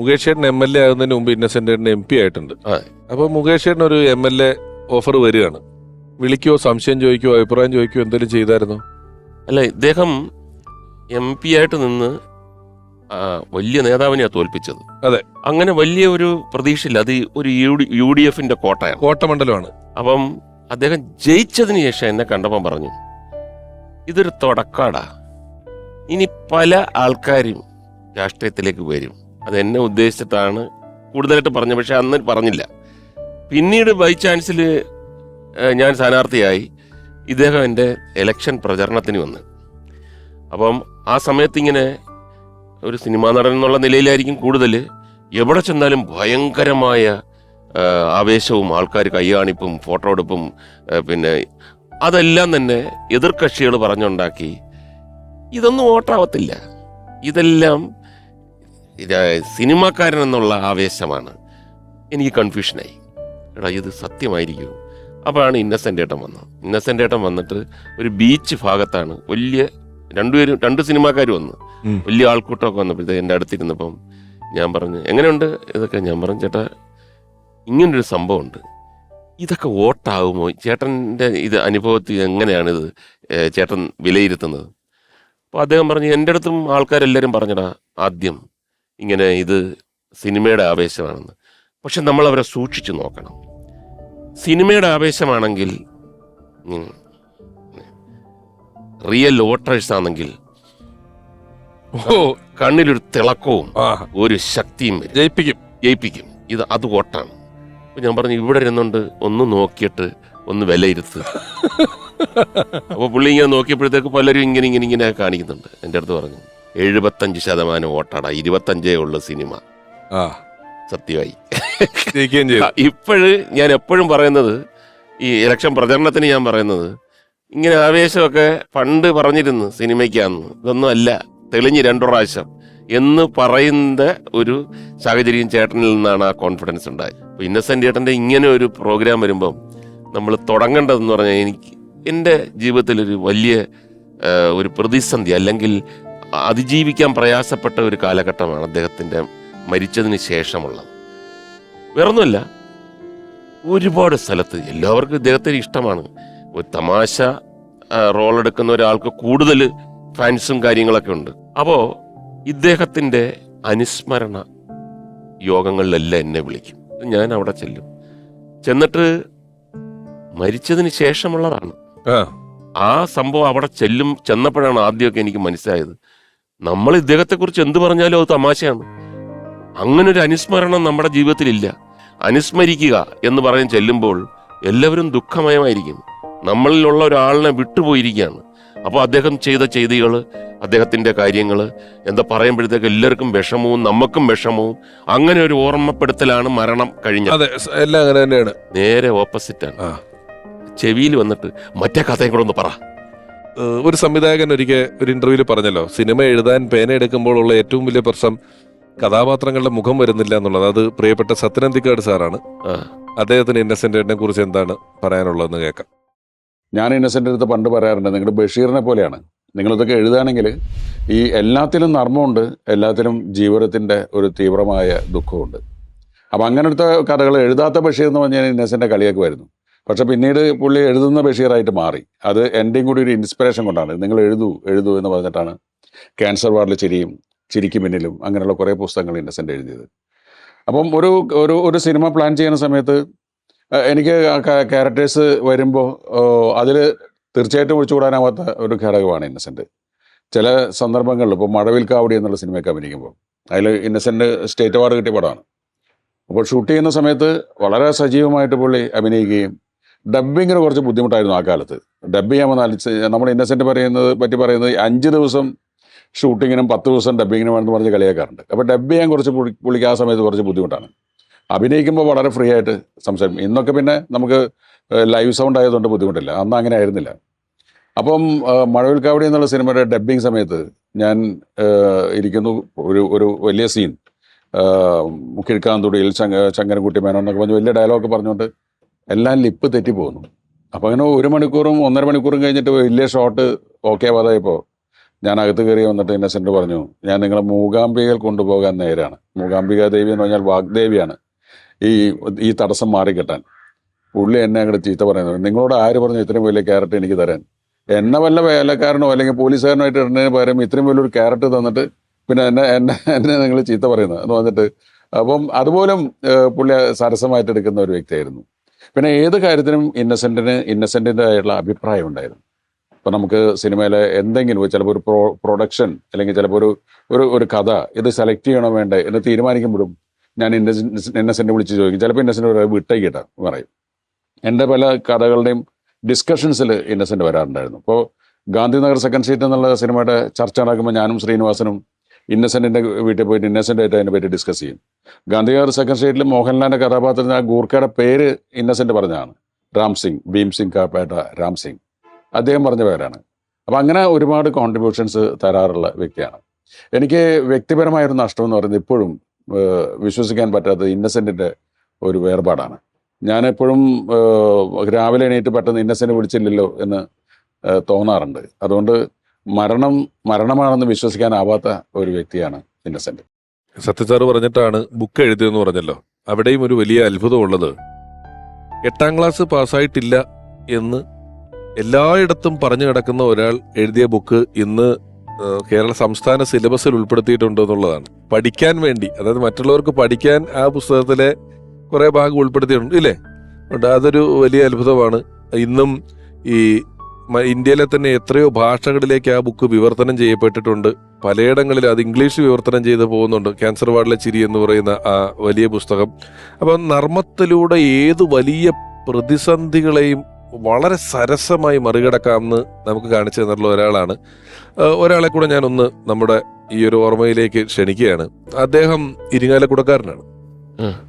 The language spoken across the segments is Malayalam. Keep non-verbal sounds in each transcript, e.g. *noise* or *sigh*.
മുകേഷ് ചേട്ടൻ എം എൽ എ ആകുന്നതിന് മുമ്പ് ഇന്നസെന്റ് ചേട്ടൻ എം പി ആയിട്ടുണ്ട്. അപ്പൊ മുകേഷ് ചേട്ടൻ ഒരു എം എൽ എ ഓഫർ വരികയാണ്. വിളിക്കോ സംശയം ചോദിക്കോ അഭിപ്രായം ചോദിക്കോ എന്തെങ്കിലും ചെയ്തായിരുന്നു? അല്ല ഇദ്ദേഹം എം പി ആയിട്ട് നിന്ന് വലിയ നേതാവിനെയാണ് തോൽപ്പിച്ചത്. അതെ. അങ്ങനെ വലിയ ഒരു പ്രതീക്ഷയില്ല. അത് ഒരു യു ഡി യു ഡി എഫിന്റെ കോട്ടയാണ്. കോട്ടമണ്ഡലമാണ്. അപ്പം അദ്ദേഹം ജയിച്ചതിന് ശേഷം എന്നെ കണ്ടപ്പം പറഞ്ഞു ഇതൊരു തുടക്കാടാ. ഇനി പല ആൾക്കാരും രാഷ്ട്രീയത്തിലേക്ക് വരും. അത് എന്നെ ഉദ്ദേശിച്ചിട്ടാണ് കൂടുതലായിട്ട് പറഞ്ഞത്. പക്ഷെ അന്ന് പറഞ്ഞില്ല. പിന്നീട് ബൈ ചാൻസിൽ ഞാൻ സ്ഥാനാർത്ഥിയായി. ഇദ്ദേഹം എന്റെ എലക്ഷൻ പ്രചരണത്തിന് വന്ന്. അപ്പം ആ സമയത്ത് ഇങ്ങനെ ഒരു സിനിമാ നടൻ എന്നുള്ള നിലയിലായിരിക്കും കൂടുതൽ എവിടെ ചെന്നാലും ഭയങ്കരമായ ആവേശവും ആൾക്കാർ കൈകാണിപ്പും ഫോട്ടോ എടുപ്പും പിന്നെ അതെല്ലാം തന്നെ എതിർകക്ഷികൾ പറഞ്ഞുണ്ടാക്കി. ഇതൊന്നും വോട്ടാവത്തില്ല. ഇതെല്ലാം ഇത് സിനിമാക്കാരൻ എന്നുള്ള ആവേശമാണ്. എനിക്ക് കൺഫ്യൂഷനായി എടാ ഇത് സത്യമായിരിക്കും. അപ്പോഴാണ് ഇന്നസെന്റ് ഏട്ടൻ വന്നത്. ഇന്നസെന്റ് ഏട്ടൻ വന്നിട്ട് ഒരു ബീച്ച് ഭാഗത്താണ്. വലിയ രണ്ടുപേരും രണ്ട് സിനിമാക്കാർ വന്നു. വലിയ ആൾക്കൂട്ടമൊക്കെ വന്നപ്പോഴത്തേക്ക് എന്റെ അടുത്തിരുന്നപ്പം ഞാൻ പറഞ്ഞു എങ്ങനെയുണ്ട്? ഇതൊക്കെ ഞാൻ പറഞ്ഞു ചേട്ടാ ഇങ്ങനൊരു സംഭവമുണ്ട്. ഇതൊക്കെ വോട്ടാകുമോ? ചേട്ടന്റെ ഇത് അനുഭവത്തിൽ എങ്ങനെയാണിത് ചേട്ടൻ വിലയിരുത്തുന്നത്? അപ്പോൾ അദ്ദേഹം പറഞ്ഞു എന്റെ അടുത്തും ആൾക്കാരെല്ലാവരും പറഞ്ഞടാ ആദ്യം ഇങ്ങനെ ഇത് സിനിമയുടെ ആവേശമാണെന്ന്. പക്ഷെ നമ്മൾ അവരെ സൂക്ഷിച്ചു നോക്കണം. സിനിമയുടെ ആവേശമാണെങ്കിൽ റിയൽ വോട്ടേഴ്സ് ആണെങ്കിൽ ഓ കണ്ണിലൊരു തിളക്കവും ഒരു ശക്തിയും ജയിപ്പിക്കും. ജയിപ്പിക്കും. ഇത് അത് വോട്ടാണ്. അപ്പൊ ഞാൻ പറഞ്ഞു ഇവിടെ ഇരുന്നുകൊണ്ട് ഒന്ന് നോക്കിയിട്ട് ഒന്ന് വിലയിരുത്ത്. *laughs* അപ്പൊ പുള്ളി ഇങ്ങനെ നോക്കിയപ്പോഴത്തേക്ക് പലരും ഇങ്ങനെ ഇങ്ങനെ ഇങ്ങനെ കാണിക്കുന്നുണ്ട്. എന്റെ അടുത്ത് പറഞ്ഞു. എഴുപത്തഞ്ച് ശതമാനം വോട്ടാടാ. ഇരുപത്തഞ്ചേ ഉള്ളു സിനിമ. ആ. സത്യമായി. ജയിക്കുകയും ചെയ്തു. ഇപ്പോഴ് ഞാൻ എപ്പോഴും പറയുന്നത് ഈ ഇലക്ഷൻ പ്രചരണത്തിന് ഞാൻ പറയുന്നത് ഇങ്ങനെ ആവേശമൊക്കെ പണ്ട് പറഞ്ഞിരുന്നു സിനിമയ്ക്കാന്ന് ഇതൊന്നും അല്ല. തെളിഞ്ഞ് രണ്ടു പ്രാവശ്യം എന്ന് പറയുന്ന ഒരു സാഹചര്യം ചേട്ടനിൽ നിന്നാണ് ആ കോൺഫിഡൻസ് ഉണ്ടായത്. അപ്പോൾ ഇന്നസെന്റ് ചേട്ടന്റെ ഇങ്ങനെ ഒരു പ്രോഗ്രാം വരുമ്പം നമ്മൾ തുടങ്ങേണ്ടതെന്ന് പറഞ്ഞാൽ എനിക്ക് എന്റെ ജീവിതത്തിൽ ഒരു വലിയ ഒരു പ്രതിസന്ധി അല്ലെങ്കിൽ അതിജീവിക്കാൻ പ്രയാസപ്പെട്ട ഒരു കാലഘട്ടമാണ് അദ്ദേഹത്തിന്റെ മരിച്ചതിന് ശേഷമുള്ളത്. വേറൊന്നുമല്ല ഒരുപാട് സ്ഥലത്ത് എല്ലാവർക്കും ഇദ്ദേഹത്തിന് ഇഷ്ടമാണ്. ഒരു തമാശ റോൾ എടുക്കുന്ന ഒരാൾക്ക് കൂടുതൽ ഫാൻസും കാര്യങ്ങളൊക്കെ ഉണ്ട്. അപ്പോൾ ഇദ്ദേഹത്തിന്റെ അനുസ്മരണ യോഗങ്ങളിലെല്ലാം എന്നെ വിളിക്കും. ഞാൻ അവിടെ ചെല്ലും. ചെന്നിട്ട് മരിച്ചതിന് ശേഷമുള്ളതാണ്. ആ. ആ സംഭവം അവിടെ ചെല്ലും ചെന്നപ്പോഴാണ് ആദ്യമൊക്കെ എനിക്ക് മനസ്സിലായത്. നമ്മൾ ഇദ്ദേഹത്തെക്കുറിച്ച് എന്ത് പറഞ്ഞാലും അത് തമാശയാണ്. അങ്ങനെ ഒരു അനുസ്മരണം നമ്മുടെ ജീവിതത്തിലില്ല. അനുസ്മരിക്കുക എന്ന് പറഞ്ഞ് ചെല്ലുമ്പോൾ എല്ലാവരും ദുഃഖമയമായിരിക്കും. നമ്മളിലുള്ള ഒരാളിനെ വിട്ടുപോയിരിക്കുകയാണ്. അപ്പോൾ അദ്ദേഹം ചെയ്ത ചെയ്തികൾ അദ്ദേഹത്തിന്റെ കാര്യങ്ങൾ എന്താ പറയുമ്പോഴത്തേക്ക് എല്ലാവർക്കും വിഷമവും നമുക്കും വിഷമവും അങ്ങനെ ഒരു ഓർമ്മപ്പെടുത്തലാണ് മരണം കഴിഞ്ഞത്. അതെ എല്ലാം അങ്ങനെ തന്നെയാണ്. നേരെ ഓപ്പോസിറ്റാണ് ആണ്. ചെവിയിൽ വന്നിട്ട് മറ്റേ കഥയും കൂടെ ഒന്ന് പറ. ഒരു സംവിധായകൻ ഒരിക്കൽ ഒരു ഇന്റർവ്യൂവിൽ പറഞ്ഞല്ലോ സിനിമ എഴുതാൻ പേന എടുക്കുമ്പോഴുള്ള ഏറ്റവും വലിയ പ്രശ്നം കഥാപാത്രങ്ങളുടെ മുഖം വരുന്നില്ല എന്നുള്ളത്. അത് പ്രിയപ്പെട്ട സത്യനന്ദിക്കാട് സാറാണ്. അദ്ദേഹത്തിന് ഇന്നസെന്റിനെ കുറിച്ച് എന്താണ് പറയാനുള്ളതെന്ന് കേൾക്കാം. ഞാൻ ഇന്നസെന്റ് അടുത്ത് പണ്ട് പറയാറുണ്ട് നിങ്ങൾ ബഷീറിനെ പോലെയാണ്. നിങ്ങളിതൊക്കെ എഴുതുകയാണെങ്കിൽ ഈ എല്ലാത്തിലും നർമ്മമുണ്ട് എല്ലാത്തിലും ജീവിതത്തിന്റെ ഒരു തീവ്രമായ ദുഃഖമുണ്ട്. അപ്പം അങ്ങനത്തെ കഥകൾ എഴുതാത്ത ബഷീർ എന്ന് പറഞ്ഞാൽ ഇന്നസെന്റെ കളിയൊക്കെ വരുന്നു പക്ഷെ പിന്നീട് പുള്ളി എഴുതുന്ന ബഷീറായിട്ട് മാറി. അത് എന്റെയും കൂടി ഒരു ഇൻസ്പിറേഷൻ കൊണ്ടാണ്. നിങ്ങൾ എഴുതൂ എഴുതൂ എന്ന് പറഞ്ഞിട്ടാണ് ക്യാൻസർ വാർഡിൽ ചിരിയും ചിരിക്ക് പിന്നിലും അങ്ങനെയുള്ള കുറേ പുസ്തകങ്ങൾ ഇന്നസെന്റ് എഴുതിയത്. അപ്പം ഒരു ഒരു ഒരു സിനിമ പ്ലാൻ ചെയ്യുന്ന സമയത്ത് എനിക്ക് ക്യാരക്ടേഴ്സ് വരുമ്പോൾ അതിൽ തീർച്ചയായിട്ടും ഒഴിച്ചുകൂടാനാവാത്ത ഒരു ഘടകമാണ് ഇന്നസെന്റ് ചില സന്ദർഭങ്ങളിൽ ഇപ്പോൾ മഴവിൽ കാവടി എന്നുള്ള സിനിമയൊക്കെ അഭിനയിക്കുമ്പോൾ അതിൽ ഇന്നസെന്റ് സ്റ്റേറ്റ് അവാർഡ് കിട്ടിയ പടമാണ്. അപ്പോൾ ഷൂട്ട് ചെയ്യുന്ന സമയത്ത് വളരെ സജീവമായിട്ട് പുള്ളി അഭിനയിക്കുകയും ഡബ്ബിങ്ങിന് കുറച്ച് ബുദ്ധിമുട്ടായിരുന്നു ആ കാലത്ത്. ഡബ് ചെയ്യാൻ വന്നാൽ നമ്മൾ ഇന്നസെന്റ് പറയുന്നത് പറ്റി പറയുന്നത് അഞ്ച് ദിവസം ഷൂട്ടിങ്ങിനും പത്ത് ദിവസം ഡബ്ബിങ്ങിനും വേണമെന്ന് പറഞ്ഞ് കളിയാക്കാറുണ്ട്. അപ്പോൾ ഡബ് ചെയ്യാൻ കുറച്ച് പുള്ളി പുള്ളിക്ക് ആ സമയത്ത് കുറച്ച് ബുദ്ധിമുട്ടാണ്. അഭിനയിക്കുമ്പോൾ വളരെ ഫ്രീ ആയിട്ട് സംസാരിക്കും. ഇന്നൊക്കെ പിന്നെ നമുക്ക് ലൈവ് സൗണ്ട് ആയതുകൊണ്ട് ബുദ്ധിമുട്ടില്ല. അന്ന് അങ്ങനെ ആയിരുന്നില്ല. അപ്പം മഴവിൽക്കാവടി എന്നുള്ള സിനിമയുടെ ഡബ്ബിങ് സമയത്ത് ഞാൻ ഇരിക്കുന്നു. ഒരു ഒരു വലിയ സീൻ കിഴക്കാന്തുടിയിൽ ചങ്ങ ചങ്ങനക്കുട്ടി മേനോൻ എന്നൊക്കെ പറഞ്ഞ് വലിയ ഡയലോഗ് പറഞ്ഞുകൊണ്ട് എല്ലാം ലിപ്പ് തെറ്റി പോകുന്നു. അപ്പോൾ അങ്ങനെ ഒരു മണിക്കൂറും ഒന്നര മണിക്കൂറും കഴിഞ്ഞിട്ട് വലിയ ഷോട്ട് ഓക്കെ ആവാതായപ്പോൾ ഞാൻ അകത്ത് കയറി വന്നിട്ട് ഇന്നസെന്റ് പറഞ്ഞു ഞാൻ നിങ്ങളെ മൂകാംബികയിൽ കൊണ്ടുപോകാൻ നേരാണ്. മൂകാംബിക ദേവി എന്ന് പറഞ്ഞാൽ വാഗ്ദേവിയാണ്. ഈ ഈ തടസ്സം മാറിക്കിട്ടാൻ. പുള്ളി എന്നെ അങ്ങോട്ട് ചീത്ത പറയുന്നത് നിങ്ങളോട് ആര് പറഞ്ഞു ഇത്രയും വലിയ ക്യാരറ്റ് എനിക്ക് തരാൻ? എന്നെ വല്ല വേലക്കാരനോ അല്ലെങ്കിൽ പോലീസുകാരനോ ആയിട്ട് ഇടുന്നതിന് പകരം ഇത്രയും വലിയൊരു ക്യാരറ്റ് തന്നിട്ട് പിന്നെ എന്നെ എന്നെ എന്നെ നിങ്ങൾ ചീത്ത പറയുന്നത് എന്ന് പറഞ്ഞിട്ട് അപ്പം അതുപോലും പുള്ളി സരസമായിട്ട് എടുക്കുന്ന ഒരു വ്യക്തിയായിരുന്നു. പിന്നെ ഏത് കാര്യത്തിനും ഇന്നസെന്റിന് ഇന്നസെന്റിന്റെ ആയിട്ടുള്ള അഭിപ്രായം ഉണ്ടായിരുന്നു. ഇപ്പോൾ നമുക്ക് സിനിമയിലെ എന്തെങ്കിലും ചിലപ്പോൾ ഒരു പ്രോ പ്രൊഡക്ഷൻ അല്ലെങ്കിൽ ചിലപ്പോൾ ഒരു ഒരു ഒരു കഥ ഇത് സെലക്ട് ചെയ്യണോ വേണ്ടേ എന്ന് തീരുമാനിക്കുമ്പോഴും ഞാൻ ഇന്നസെന്റ് ഇന്നസെന്റ് വിളിച്ച് ചോദിക്കും. ചിലപ്പോൾ ഇന്നസെന്റ് ഒരു വിട്ടേക്കിട്ട പറയും. എന്റെ പല കഥകളുടെയും ഡിസ്കഷൻസിൽ ഇന്നസെന്റ് വരാറുണ്ടായിരുന്നു. അപ്പോൾ ഗാന്ധിനഗർ സെക്കൻഡ് സീറ്റ് എന്നുള്ള സിനിമയുടെ ചർച്ച നടക്കുമ്പോൾ ഞാനും ശ്രീനിവാസനും ഇന്നസെന്റിന്റെ വീട്ടിൽ പോയിട്ട് ഇന്നസെന്റായിട്ട് അതിനെ പറ്റി ഡിസ്കസ് ചെയ്യും. ഗാന്ധിനഗർ സെക്കൻഡ് സ്ട്രീറ്റിൽ മോഹൻലാലിന്റെ കഥാപാത്രത്തിന് ആ ഗൂർഖയുടെ പേര് ഇന്നസെന്റ് പറഞ്ഞതാണ്. രാം സിംഗ് ഭീം സിംഗ് കാപ്പേട്ട രാം സിംഗ്. അദ്ദേഹം പറഞ്ഞ പേരാണ്. അപ്പം അങ്ങനെ ഒരുപാട് കോൺട്രിബ്യൂഷൻസ് തരാറുള്ള വ്യക്തിയാണ്. എനിക്ക് വ്യക്തിപരമായൊരു നഷ്ടം എന്ന് പറയുന്നത് ഇപ്പോഴും വിശ്വസിക്കാൻ പറ്റാത്ത ഇന്നസെന്റിന്റെ ഒരു വേർപാടാണ്. ഞാനെപ്പോഴും രാവിലെ എണീറ്റ് പെട്ടെന്ന് ഇന്നസെന്റ് വിളിച്ചില്ലല്ലോ എന്ന് തോന്നാറുണ്ട്. അതുകൊണ്ട് മരണം മരണമാണെന്ന് വിശ്വസിക്കാനാവാത്ത ഒരു വ്യക്തിയാണ് ഇന്നസെന്റ്. സത്യസാറ് പറഞ്ഞിട്ടാണ് ബുക്ക് എഴുതിയെന്ന് പറഞ്ഞല്ലോ. അവിടെയും ഒരു വലിയ അത്ഭുതമുള്ളത്. എട്ടാം ക്ലാസ് പാസ്സായിട്ടില്ല എന്ന് എല്ലായിടത്തും പറഞ്ഞു കിടക്കുന്ന ഒരാൾ എഴുതിയ ബുക്ക് ഇന്ന് കേരള സംസ്ഥാന സിലബസിൽ ഉൾപ്പെടുത്തിയിട്ടുണ്ട് എന്നുള്ളതാണ്. പഠിക്കാൻ വേണ്ടി അതായത് മറ്റുള്ളവർക്ക് പഠിക്കാൻ ആ പുസ്തകത്തിലെ കുറേ ഭാഗം ഉൾപ്പെടുത്തിയിട്ടുണ്ട് ഇല്ലേ? അതൊരു വലിയ അത്ഭുതമാണ്. ഇന്നും ഈ ഇന്ത്യയിലെ തന്നെ എത്രയോ ഭാഷകളിലേക്ക് ആ ബുക്ക് വിവർത്തനം ചെയ്യപ്പെട്ടിട്ടുണ്ട്. പലയിടങ്ങളിൽ അത് ഇംഗ്ലീഷ് വിവർത്തനം ചെയ്ത് പോകുന്നുണ്ട്. ക്യാൻസർ വാർഡിലെ ചിരി എന്ന് പറയുന്ന ആ വലിയ പുസ്തകം. അപ്പം നർമ്മത്തിലൂടെ ഏത് വലിയ പ്രതിസന്ധികളെയും വളരെ സരസമായി മറികടക്കാമെന്ന് നമുക്ക് കാണിച്ചു തന്നിട്ടുള്ള ഒരാളാണ്. ഒരാളെ കൂടെ ഞാനൊന്ന് നമ്മുടെ ഈ ഒരു ഓർമ്മയിലേക്ക് ക്ഷണിക്കുകയാണ്. അദ്ദേഹം ഇരിങ്ങാലക്കുടക്കാരനാണ്.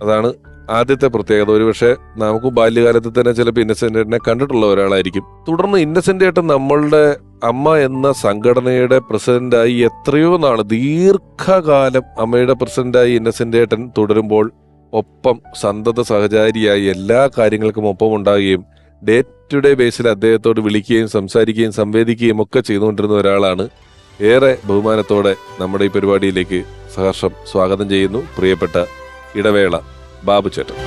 അതാണ് ആദ്യത്തെ പ്രത്യേകത ഒരുപക്ഷെ നമുക്ക് ബാല്യകാലത്ത് തന്നെ ചിലപ്പോൾ ഇന്നസെന്റ് ഏട്ടനെ കണ്ടിട്ടുള്ള ഒരാളായിരിക്കും. തുടർന്ന് ഇന്നസെന്റ് ഏട്ടൻ നമ്മളുടെ അമ്മ എന്ന സംഘടനയുടെ പ്രസിഡന്റായി എത്രയോ നാൾ ദീർഘകാലം അമ്മയുടെ പ്രസിഡന്റായി ഇന്നസെന്റ് ഏട്ടൻ തുടരുമ്പോൾ ഒപ്പം സന്തത സഹചാരിയായി എല്ലാ കാര്യങ്ങൾക്കും ഒപ്പം ഉണ്ടാകുകയും ഡേ ടു ഡേ ബേസിൽ അദ്ദേഹത്തോട് വിളിക്കുകയും സംസാരിക്കുകയും സംവേദിക്കുകയും ഒക്കെ ചെയ്തുകൊണ്ടിരുന്ന ഒരാളാണ്. ഏറെ ബഹുമാനത്തോടെ നമ്മുടെ ഈ പരിപാടിയിലേക്ക് സഹർഷം സ്വാഗതം ചെയ്യുന്നു. പ്രിയപ്പെട്ട ഇടവേള. ബാബു ചേട്ടൻ.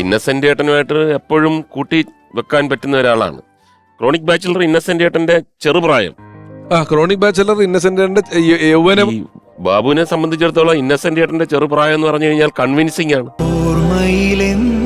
ഇന്നസെന്റ് ഏട്ടനുമായിട്ട് എപ്പോഴും കൂട്ടി വെക്കാൻ പറ്റുന്ന ഒരാളാണ്. ക്രോണിക് ബാച്ചിലർ ഇന്നസെന്റ് ഏട്ടന്റെ ചെറുപ്രായം. ആ ക്രോണിക് ബാച്ചിലർ ഇന്നസെന്റ് യൗവനം. ബാബുവിനെ സംബന്ധിച്ചിടത്തോളം ഇന്നസെന്റ് ഏട്ടന്റെ ചെറുപ്രായം എന്ന് പറഞ്ഞു കഴിഞ്ഞാൽ കൺവിൻസിംഗ് ആണ്. ഓർമ്മയിലെന്നും